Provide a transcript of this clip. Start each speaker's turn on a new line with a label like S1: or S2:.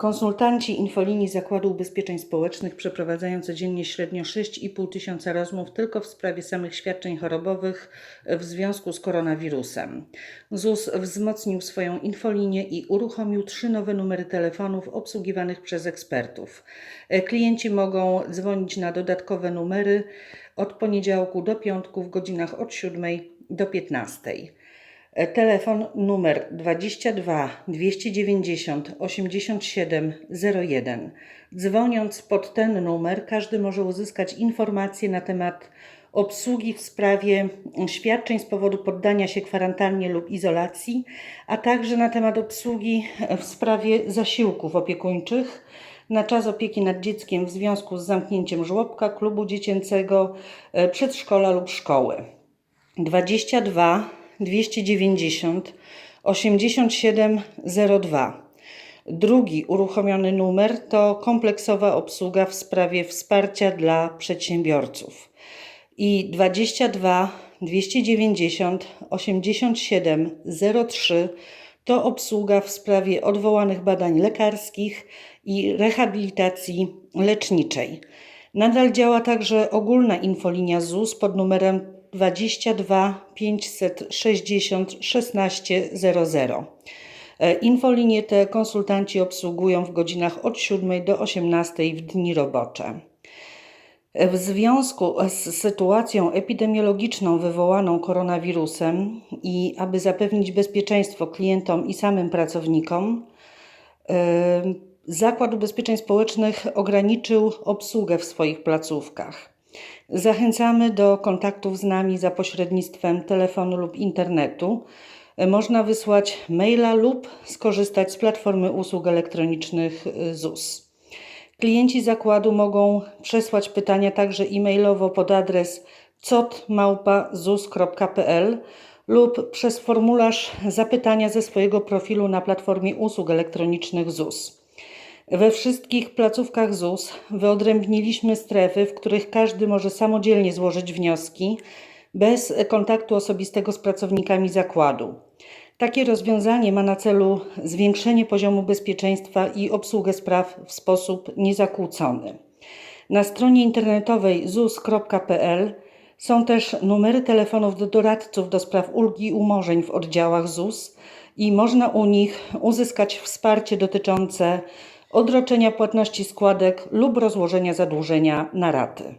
S1: Konsultanci infolinii Zakładu Ubezpieczeń Społecznych przeprowadzają codziennie średnio 6,5 tysiąca rozmów tylko w sprawie samych świadczeń chorobowych w związku z koronawirusem. ZUS wzmocnił swoją infolinię i uruchomił trzy nowe numery telefonów obsługiwanych przez ekspertów. Klienci mogą dzwonić na dodatkowe numery od poniedziałku do piątku w godzinach od 7 do 15. E, Telefon numer 22 290 87 01. Dzwoniąc pod ten numer, każdy może uzyskać informacje na temat obsługi w sprawie świadczeń z powodu poddania się kwarantannie lub izolacji, a także na temat obsługi w sprawie zasiłków opiekuńczych na czas opieki nad dzieckiem w związku z zamknięciem żłobka, klubu dziecięcego, e, przedszkola lub szkoły. 22 290 8702. Drugi uruchomiony numer to kompleksowa obsługa w sprawie wsparcia dla przedsiębiorców. I 22 290 8703 to obsługa w sprawie odwołanych badań lekarskich i rehabilitacji leczniczej. Nadal działa także ogólna infolinia ZUS pod numerem 22 560 1600. E, Infolinię te konsultanci obsługują w godzinach od 7 do 18 w dni robocze. W związku z sytuacją epidemiologiczną wywołaną koronawirusem i aby zapewnić bezpieczeństwo klientom i samym pracownikom, e, Zakład Ubezpieczeń Społecznych ograniczył obsługę w swoich placówkach. Zachęcamy do kontaktów z nami za pośrednictwem telefonu lub internetu. Można wysłać maila lub skorzystać z platformy usług elektronicznych y, ZUS. Klienci zakładu mogą przesłać pytania także e-mailowo pod adres cotmałpa.zus.pl lub przez formularz zapytania ze swojego profilu na platformie usług elektronicznych ZUS. We wszystkich placówkach ZUS wyodrębniliśmy strefy, w których każdy może samodzielnie złożyć wnioski bez kontaktu osobistego z pracownikami zakładu. Takie rozwiązanie ma na celu zwiększenie poziomu bezpieczeństwa i obsługę spraw w sposób niezakłócony. Na stronie internetowej zus.pl są też numery telefonów do doradców do spraw ulgi i umorzeń w oddziałach ZUS i można u nich uzyskać wsparcie dotyczące odroczenia płatności składek lub rozłożenia zadłużenia na raty.